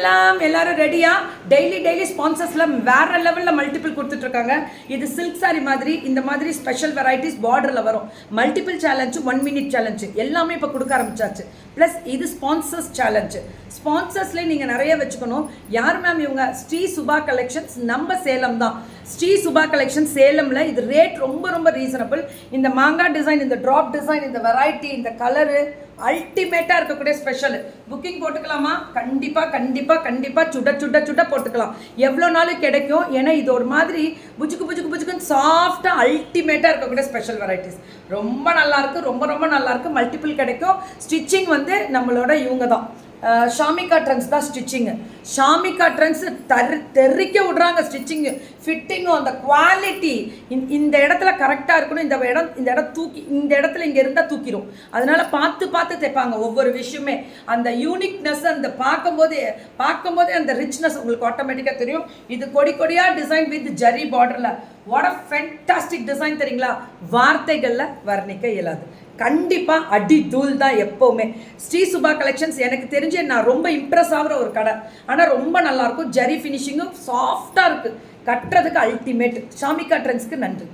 எல்லாம் எல்லாரும் ரெடியா டெய்லி டெய்லி ஸ்பான்சர்ஸ்ல வேற லெவல்ல மல்டிபிள் கொடுத்துட்டு இருக்காங்க இது சில்க் சாரி மாதிரி இந்த மாதிரி ஸ்பெஷல் வெரைட்டிஸ் பார்டர்ல வரும். Multiple challenge one minute challenge எல்லாமே இப்போ கொடுக்க ஆரம்பிச்சாச்சு. ப்ளஸ் இது ஸ்பான்சர்ஸ் சேலஞ்சு ஸ்பான்சர்ஸ்லேயே நீங்கள் நிறைய வச்சுக்கணும். யார் மேம் இவங்க? ஸ்ரீ சுபா கலெக்ஷன்ஸ் நம்ம சேலம் தான். ஸ்ரீ சுபா கலெக்ஷன் சேலமில் இது ரேட் ரொம்ப ரொம்ப ரீசனபிள் இந்த மாங்காய் டிசைன் இந்த ட்ராப் டிசைன் இந்த வெரைட்டி இந்த கலரு அல்டிமேட்டாக இருக்கக்கூடிய ஸ்பெஷல் புக்கிங் போட்டுக்கலாமா? கண்டிப்பாக கண்டிப்பாக கண்டிப்பாக சுட சுட சுட போட்டுக்கலாம். எவ்வளோ நாளும் கிடைக்கும்? ஏன்னா இது ஒரு மாதிரி புஜுக்கு புஜுக்கு புஜுக்குன்னு சாஃப்டாக அல்டிமேட்டாக இருக்கக்கூடிய ஸ்பெஷல் வெரைட்டிஸ் ரொம்ப நல்லாயிருக்கு ரொம்ப ரொம்ப நல்லாயிருக்கு மல்டிபிள் கிடைக்கும். ஸ்டிச்சிங் வந்து நம்மளோட இவங்க தான் ஷாமிகா ட்ரெண்ட்ஸ் தான் ஸ்டிச்சிங்கு ஷாமிகா ட்ரெண்ட்ஸ் தர் தெறிக்க விடுறாங்க ஸ்டிச்சிங்கு ஃபிட்டிங்கும் அந்த குவாலிட்டி இந்த இடத்துல கரெக்டாக இருக்கணும். இந்த இடம் இந்த இடம் தூக்கி இந்த இடத்துல இங்கே இருந்தால் தூக்கிடும் அதனால பார்த்து பார்த்து தைப்பாங்க ஒவ்வொரு விஷயமே. அந்த யூனிக்னஸ் அந்த பார்க்கும்போதே பார்க்கும்போதே அந்த ரிச்னஸ் உங்களுக்கு ஆட்டோமேட்டிக்காக தெரியும். இது கொடி கொடியாக டிசைன் வித் ஜரி பார்டரில் வாட் அ ஃபென்டாஸ்டிக் டிசைன் தெரியுங்களா? வார்த்தைகளில் வர்ணிக்க இயலாது. கண்டிப்பாக அடி தூள் தான் எப்போவுமே. ஸ்ரீ சுபா கலெக்ஷன்ஸ் எனக்கு தெரிஞ்சு நான் ரொம்ப இம்ப்ரெஸ் ஆகிற ஒரு கடை. ஆனால் ரொம்ப நல்லாயிருக்கும். ஜரி ஃபினிஷிங்கும் சாஃப்டாக இருக்குது கட்டுறதுக்கு அல்டிமேட் ஷாமிகா ட்ரெண்ட்ஸ்க்கு நன்றி.